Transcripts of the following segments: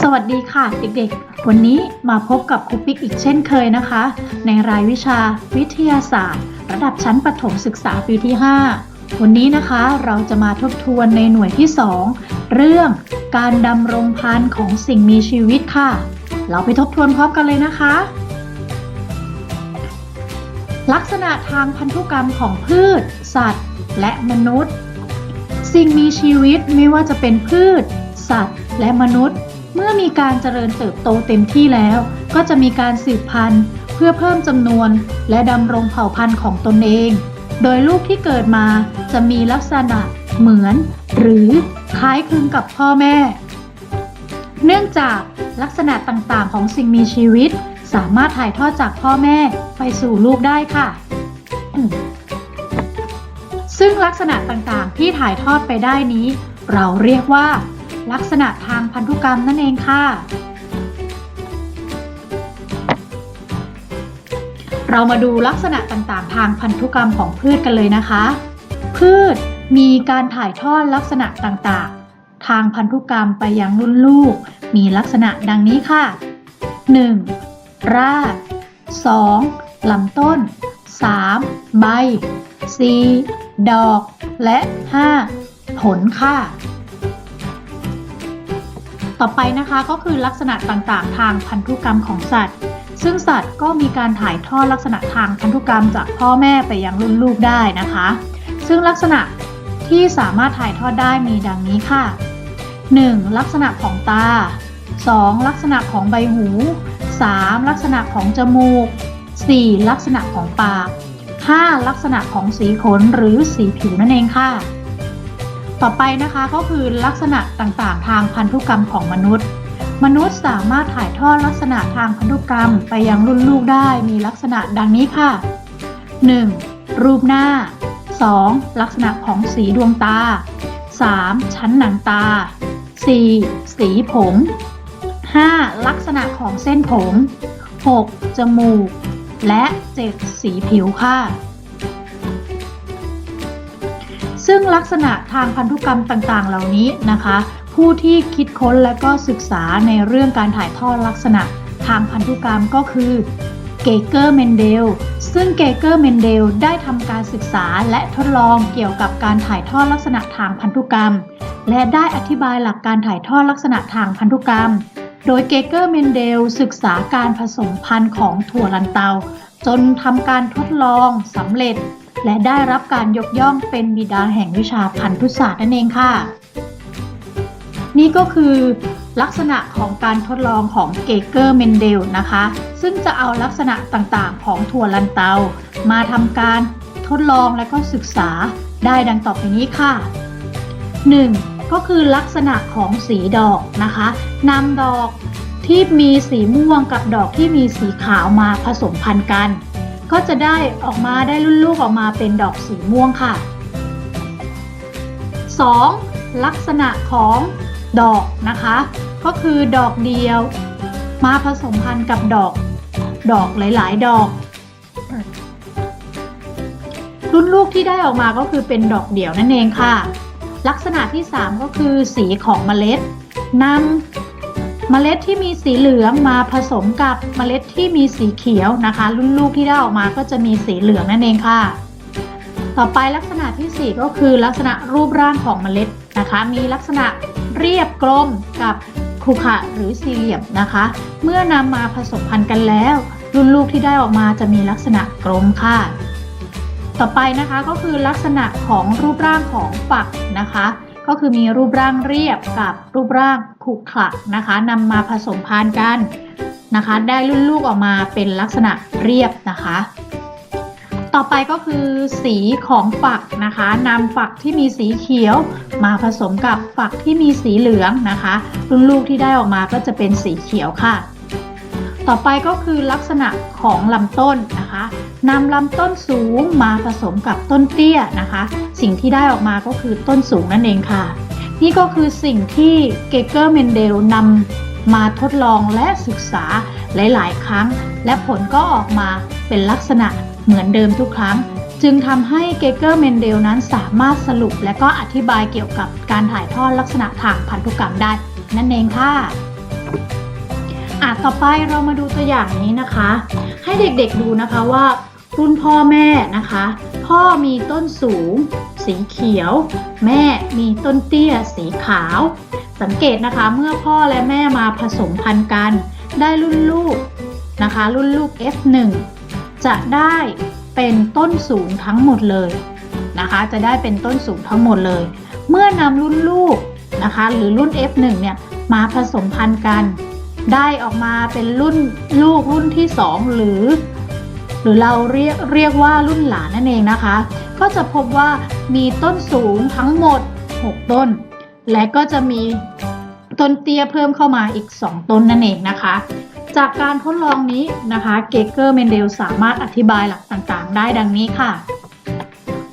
สวัสดีค่ะเด็กๆ วันนี้มาพบกับครูปิ๊กอีกเช่นเคยนะคะ ในรายวิชาวิทยาศาสตร์ ระดับชั้นประถมศึกษาปีที่ 5 วันนี้นะคะเราจะมาทบทวนในหน่วยที่ 2 เรื่องการดำรงพันธุ์ของสิ่งมีชีวิตค่ะ เราไปทบทวนพร้อมกันเลยนะคะ ลักษณะทางพันธุกรรมของพืช สัตว์ และมนุษย์ สิ่งมีชีวิตไม่ว่าจะเป็นพืช สัตว์ และมนุษย์ เมื่อมีการเจริญเติบโตเต็มที่แล้ว ก็จะมีการสืบพันธุ์เพื่อเพิ่มจำนวน และดำรงเผ่าพันธุ์ของตนเอง โดยลูกที่เกิดมาจะมีลักษณะเหมือน หรือคล้ายคลึงกับพ่อแม่ เนื่องจากลักษณะต่างๆ ของสิ่งมีชีวิต สามารถถ่ายทอดจากพ่อแม่ไปสู่ลูกได้ค่ะ ซึ่งลักษณะต่างๆ ที่ถ่ายทอดไปได้นี้ เราเรียกว่า ลักษณะทางพันธุกรรมนั่นเองค่ะ เรามาดูลักษณะต่างๆ ทางพันธุกรรมของพืชกันเลยนะคะ พืชมีการถ่ายทอดลักษณะต่างๆ ทางพันธุกรรมไปยังรุ่นลูก มีลักษณะดังนี้ค่ะ 1. ราก 2. ลำต้น 3. ใบ 4. ดอก และ 5. ผลค่ะ ต่อไปนะคะก็คือลักษณะต่างๆ ทางพันธุกรรมของสัตว์ ซึ่งสัตว์ก็มีการถ่ายทอดลักษณะทางพันธุกรรมจากพ่อแม่ไปยังรุ่นลูกได้นะคะ ซึ่งลักษณะที่สามารถถ่ายทอดได้มีดังนี้ค่ะ 1. ลักษณะของตา 2. ลักษณะของใบหู 3. ลักษณะของจมูก 4. ลักษณะของปาก 5. ลักษณะของสีขนหรือสีผิวนั่นเองค่ะ ต่อไปนะคะก็คือลักษณะต่างๆ ทางพันธุกรรมของมนุษย์ มนุษย์สามารถถ่ายทอดลักษณะทางพันธุกรรมไปยังรุ่นลูกได้มีลักษณะดังนี้ค่ะ 1. รูปหน้า 2. ลักษณะของสีดวงตา 3. ชั้นหนังตา 4. สีผม 5. ลักษณะของเส้นผม 6. จมูก และ 7. สีผิวค่ะ ซึ่งลักษณะทางพันธุกรรมต่างๆ เหล่านี้นะคะ ผู้ที่คิดค้นและก็ศึกษาในเรื่องการถ่ายทอดลักษณะทางพันธุกรรมก็คือเกเกอร์เมนเดล ซึ่งเกเกอร์เมนเดลได้ทำการศึกษาและทดลองเกี่ยวกับการถ่ายทอดลักษณะทางพันธุกรรม และได้อธิบายหลักการถ่ายทอดลักษณะทางพันธุกรรม โดยเกเกอร์เมนเดลศึกษาการผสมพันธุ์ของถั่วลันเตา จนทำการทดลองสำเร็จ และได้รับการยกย่องเป็นบิดาแห่งวิชาพันธุศาสตร์นั่นเองค่ะ นี่ก็คือลักษณะของการทดลองของเกเกอร์เมนเดลนะคะ ซึ่งจะเอาลักษณะต่างๆ ของถั่วลันเตา มาทำการทดลองและก็ศึกษาได้ดังต่อไปนี้ค่ะ 1. ก็คือลักษณะของสีดอกนะคะนำดอกที่มีสีม่วงกับดอกที่มีสีขาวมาผสมพันธุ์กัน ก็จะได้ออกมาได้รุ่นลูกออกมาเป็นดอกสีม่วงค่ะ 2. ลักษณะของดอกนะคะ ก็คือดอกเดียว มาผสมพันธุ์กับดอก ดอกหลาย ๆ ดอก รุ่นลูกที่ได้ออกมาก็คือเป็นดอกเดี่ยวนั่นเองค่ะ ลักษณะที่ 3 ก็คือสีของเมล็ดนำ เมล็ดที่มีสีเหลืองมาผสมกับเมล็ดที่มีสีเขียวนะคะ รุ่นลูกที่ได้ออกมาก็จะมีสีเหลืองนั่นเองค่ะ ต่อไปลักษณะทีสี่ 4 ก็คือลักษณะรูปร่างของเมล็ดนะคะ มีลักษณะเรียบกลมกับขรุขระหรือสี่เหลี่ยมนะคะ เมื่อนำมาผสมพันธุ์กันแล้ว รุ่นลูกที่ได้ออกมาจะมีลักษณะกลมค่ะ ต่อไปนะคะก็คือลักษณะของรูปร่างของฝักนะคะ ก็คือมีรูปร่างเรียบกับรูปร่างขรุขระนะคะนำมาผสมพันกันนะคะ ได้รุ่นลูกออกมาเป็นลักษณะเรียบนะคะ ต่อไปก็คือสีของฝักนะคะนำฝักที่มีสีเขียว มาผสมกับฝักที่มีสีเหลืองนะคะ รุ่นลูกที่ได้ออกมาก็จะเป็นสีเขียวค่ะต่อไปก็คือลักษณะของลำต้นนะคะนำลำต้นสูงมาผสมกับต้นเตี้ยนะคะ สิ่งที่ได้ออกมาก็คือต้นสูงนั่นเองค่ะ นี่ก็คือสิ่งที่เกเกอร์เมนเดลนำมาทดลองและศึกษาหลาย ๆ ครั้ง และผลก็ออกมาเป็นลักษณะเหมือนเดิมทุกครั้ง จึงทำให้เกเกอร์เมนเดลนั้นสามารถสรุปและก็อธิบายเกี่ยวกับการถ่ายทอดลักษณะทางพันธุกรรมได้ นั่นเองค่ะต่อไปเรามาดูตัวอย่างนี้นะคะ ให้เด็กๆดูนะคะว่ารุ่นพ่อแม่นะคะ พ่อมีต้นสูง สีเขียว แม่มีต้นเตี้ยสีขาว สังเกตนะคะเมื่อพ่อและแม่มาผสมพันธุ์กัน ได้รุ่นลูกนะคะ รุ่นลูก F1 จะได้เป็นต้นสูงทั้งหมดเลยนะคะ จะได้เป็นต้นสูงทั้งหมดเลย เมื่อนำรุ่นลูกนะคะ หรือรุ่น F1 เนี่ยมาผสมพันธุ์กัน ได้ออกมาเป็นรุ่นลูกรุ่นที่ 2 หรือ หรือเราเรียกเรียกว่ารุ่นหลานนั่นเองนะคะ ก็จะพบว่ามีต้นสูงทั้งหมด 6 ต้น และก็จะมีต้นเตี้ยเพิ่มเข้ามาอีก 2 ต้นนั่นเองนะคะ จากการทดลองนี้นะคะเกเกอร์เมนเดลสามารถอธิบายหลักต่างๆ ได้ดังนี้ค่ะ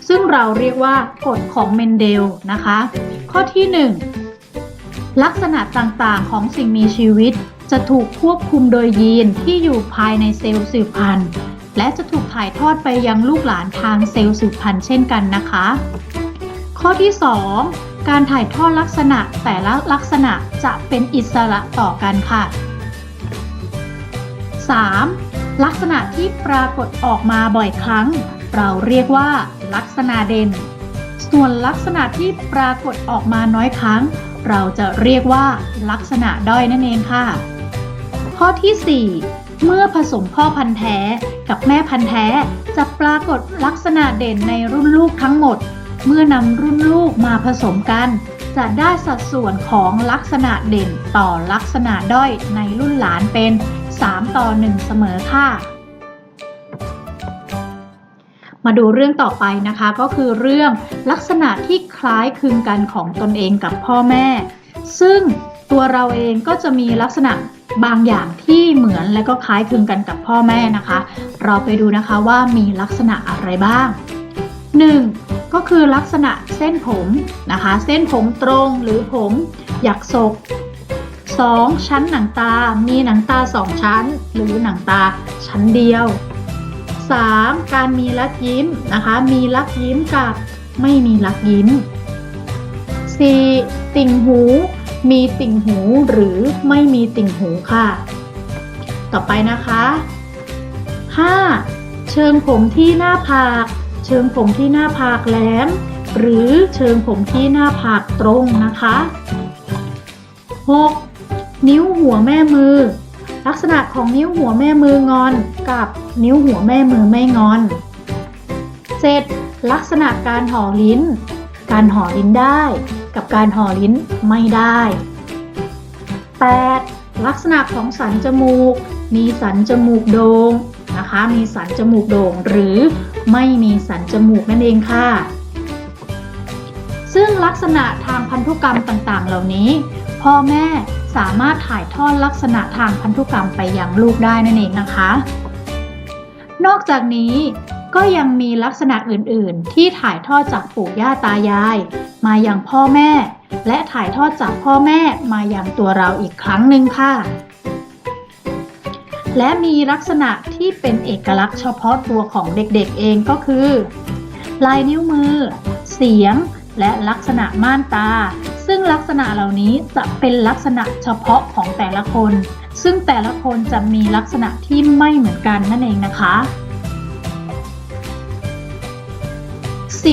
ซึ่งเราเรียกว่ากฎของเมนเดลนะคะ ข้อที่ 1 ลักษณะต่างๆของสิ่งมีชีวิตจะถูกควบคุมโดยยีนที่อยู่ภายในเซลล์สืบพันธุ์ และจะถูกถ่ายทอดไปยังลูกหลานทางเซลล์สืบพันธุ์เช่นกันนะคะ ข้อที่ 2 การถ่ายทอดลักษณะแต่ละลักษณะจะเป็นอิสระต่อกันค่ะ 3. ลักษณะที่ปรากฏออกมาบ่อยครั้ง เราเรียกว่า ลักษณะเด่น ส่วนลักษณะที่ปรากฏออกมาน้อยครั้ง เราจะเรียกว่า ลักษณะด้อยนั่นเองค่ะ ข้อที่ 4 เมื่อผสมพ่อพันธุ์แท้กับแม่พันธุ์แท้จะปรากฏลักษณะเด่นในรุ่นลูกทั้งหมด เมื่อนำรุ่นลูกมาผสมกัน จะได้สัดส่วนของลักษณะเด่นต่อลักษณะด้อยในรุ่นหลานเป็น 3 ต่อ 1 เสมอค่ะ มาดูเรื่องต่อไปนะคะก็คือเรื่องลักษณะที่คล้ายคลึงกันของตนเองกับพ่อแม่ ซึ่ง ตัวเราเองก็จะมีลักษณะบางอย่างที่เหมือนและก็คล้ายคลึงกันกับพ่อแม่นะคะ เราไปดูนะคะว่ามีลักษณะอะไรบ้าง 1. ก็คือลักษณะเส้นผมนะคะ เส้นผมตรงหรือผมหยักศก 2. ชั้นหนังตา มีหนังตา 2 ชั้น หรือหนังตาชั้นเดียว 3. การมีลักยิ้มนะคะ มีลักยิ้มกับไม่มีลักยิ้ม 4. ติ่งหู มีติ่งหูหรือไม่มีติ่งหูค่ะ ต่อไปนะคะ 5. เชิงผมที่หน้าผาก เชิงผมที่หน้าผากแหลม หรือเชิงผมที่หน้าผากตรงนะคะ 6. นิ้วหัวแม่มือ ลักษณะของนิ้วหัวแม่มืองอนกับนิ้วหัวแม่มือไม่งอน 7. ลักษณะการห่อลิ้น การห่อลิ้นได้ กับการห่อลิ้นไม่ได้ 8. ลักษณะของสันจมูก มีสันจมูกโดง่งนะคะ มีสันจมูกโด่งหรือไม่มีสันจมูกนั่นเองค่ะ ซึ่งลักษณะทางพันธุกรรมต่างๆ เหล่านี้ พ่อแม่สามารถถ่ายทอดลักษณะทางพันธุกรรมไปยังลูกได้นั่นเองนะคะ นอกจากนี้ ก็ยังมีลักษณะอื่นๆ ที่ถ่ายทอดจากปู่ย่าตายาย มายังพ่อแม่ และถ่ายทอดจากพ่อแม่มายังตัวเราอีกครั้งหนึ่งค่ะ และมีลักษณะที่เป็นเอกลักษณ์เฉพาะตัวของเด็กๆเองก็คือ ลายนิ้วมือ เสียง และลักษณะม่านตา ซึ่งลักษณะเหล่านี้จะเป็นลักษณะเฉพาะของแต่ละคน ซึ่งแต่ละคนจะมีลักษณะที่ไม่เหมือนกันนั่นเองนะคะ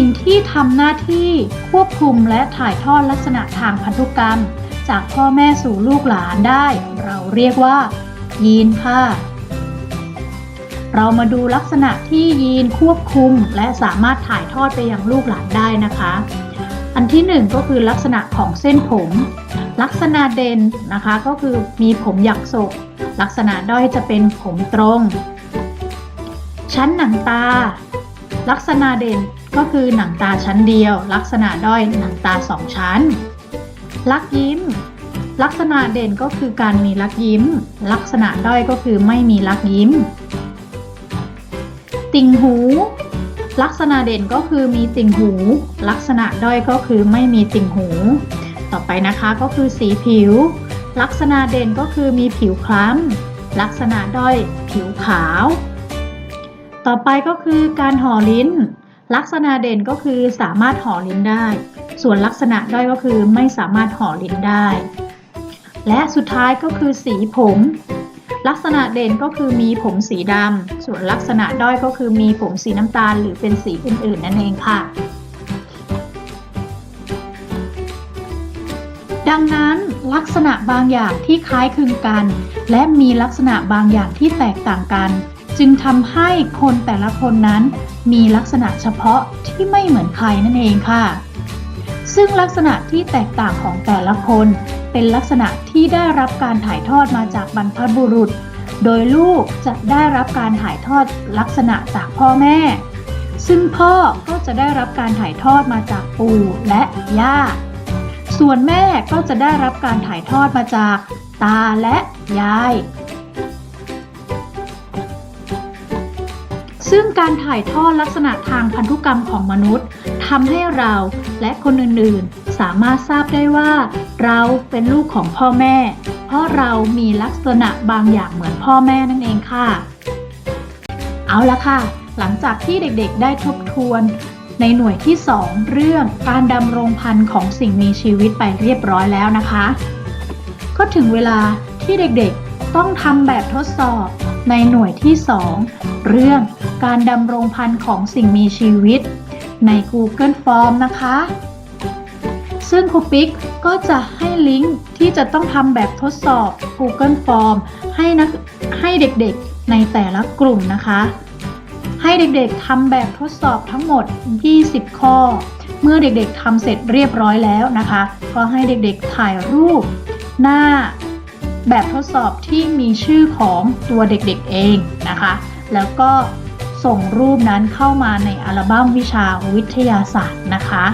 สิ่งที่ทำหน้าที่ควบคุมและถ่ายทอดลักษณะทางพันธุกรรม จากพ่อแม่สู่ลูกหลานได้ เราเรียกว่า ยีนค่ะ เรามาดูลักษณะที่ยีนควบคุมและสามารถถ่ายทอดไปยังลูกหลานได้นะคะ อันที่หนึ่งก็คือลักษณะของเส้นผม ลักษณะเด่นนะคะก็คือมีผมหยักศกลักษณะด้อยจะเป็นผมตรง ชั้นหนังตา ลักษณะเด่นก็คือหนังตาชั้นเดียว ลักษณะด้อยหนังตาสองชั้น ลักยิ้ม ลักษณะเด่นก็คือการมีลักยิ้ม ลักษณะด้อยก็คือไม่มีลักยิ้ม ติ่งหู ลักษณะเด่นก็คือมีติ่งหู ลักษณะด้อยก็คือไม่มีติ่งหู ต่อไปนะคะก็คือสีผิว ลักษณะเด่นก็คือมีผิวคล้ำลักษณะด้อยผิวขาว ต่อไปก็คือการห่อลิ้น ลักษณะเด่นก็คือสามารถห่อลิ้นได้ ส่วนลักษณะด้อยก็คือไม่สามารถห่อลิ้นได้ และสุดท้ายก็คือสีผม ลักษณะเด่นก็คือมีผมสีดำส่วนลักษณะด้อยก็คือมีผมสีน้ำตาล หรือเป็นสีอื่นๆนั่นเองค่ะ ดังนั้นลักษณะบางอย่างที่คล้ายคลึงกัน และมีลักษณะบางอย่างที่แตกต่างกัน จึงทำให้คนแต่ละคนนั้นมีลักษณะเฉพาะที่ไม่เหมือนใครนั่นเองค่ะ ซึ่งลักษณะที่แตกต่างของแต่ละคน เป็นลักษณะที่ได้รับการถ่ายทอดมาจากบรรพบุรุษ โดยลูกจะได้รับการถ่ายทอดลักษณะจากพ่อแม่ ซึ่งพ่อก็จะได้รับการถ่ายทอดมาจากปู่และย่า ส่วนแม่ก็จะได้รับการถ่ายทอดมาจากตาและยาย ซึ่งการถ่ายทอดลักษณะทางพันธุกรรมของมนุษย์ทำให้เราและคนอื่นๆ สามารถทราบได้ว่า เราเป็นลูกของพ่อแม่ เพราะเรามีลักษณะบางอย่างเหมือนพ่อแม่นั่นเองค่ะ เอาละค่ะ หลังจากที่เด็กๆ ได้ทบทวน ในหน่วยที่ 2 เรื่องการดำรงพันธุ์ของสิ่งมีชีวิตไปเรียบร้อยแล้วนะคะ ก็ถึงเวลาที่เด็กๆ ต้องทำแบบทดสอบในหน่วยที่ 2 เรื่อง การดำรงพันธุ์ของสิ่งมีชีวิต ใน Google Form นะคะ ซึ่งครูปิ๊กก็จะให้ลิงก์ที่จะต้องทำแบบทดสอบ Google Form ให้นักให้เด็กๆในแต่ละกลุ่มนะคะ ให้เด็กๆทำแบบทดสอบทั้งหมด 20 ข้อ เมื่อเด็กๆทำเสร็จเรียบร้อยแล้วนะคะ ก็ให้เด็กๆถ่ายรูปหน้าแบบทดสอบที่มีชื่อของตัวเด็กๆเองนะคะ แล้วก็ ส่งรูปนั้นเข้ามาในอัลบั้มวิชาวิทยาศาสตร์นะคะ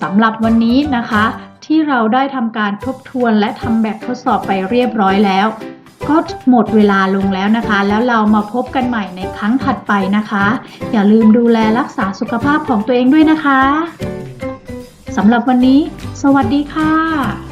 สำหรับวันนี้นะคะ ที่เราได้ทำการทบทวนและทำแบบทดสอบไปเรียบร้อยแล้ว ก็หมดเวลาลงแล้วนะคะ แล้วเรามาพบกันใหม่ในครั้งถัดไปนะคะ อย่าลืมดูแลรักษาสุขภาพของตัวเองด้วยนะคะสำหรับวันนี้ สวัสดีค่ะ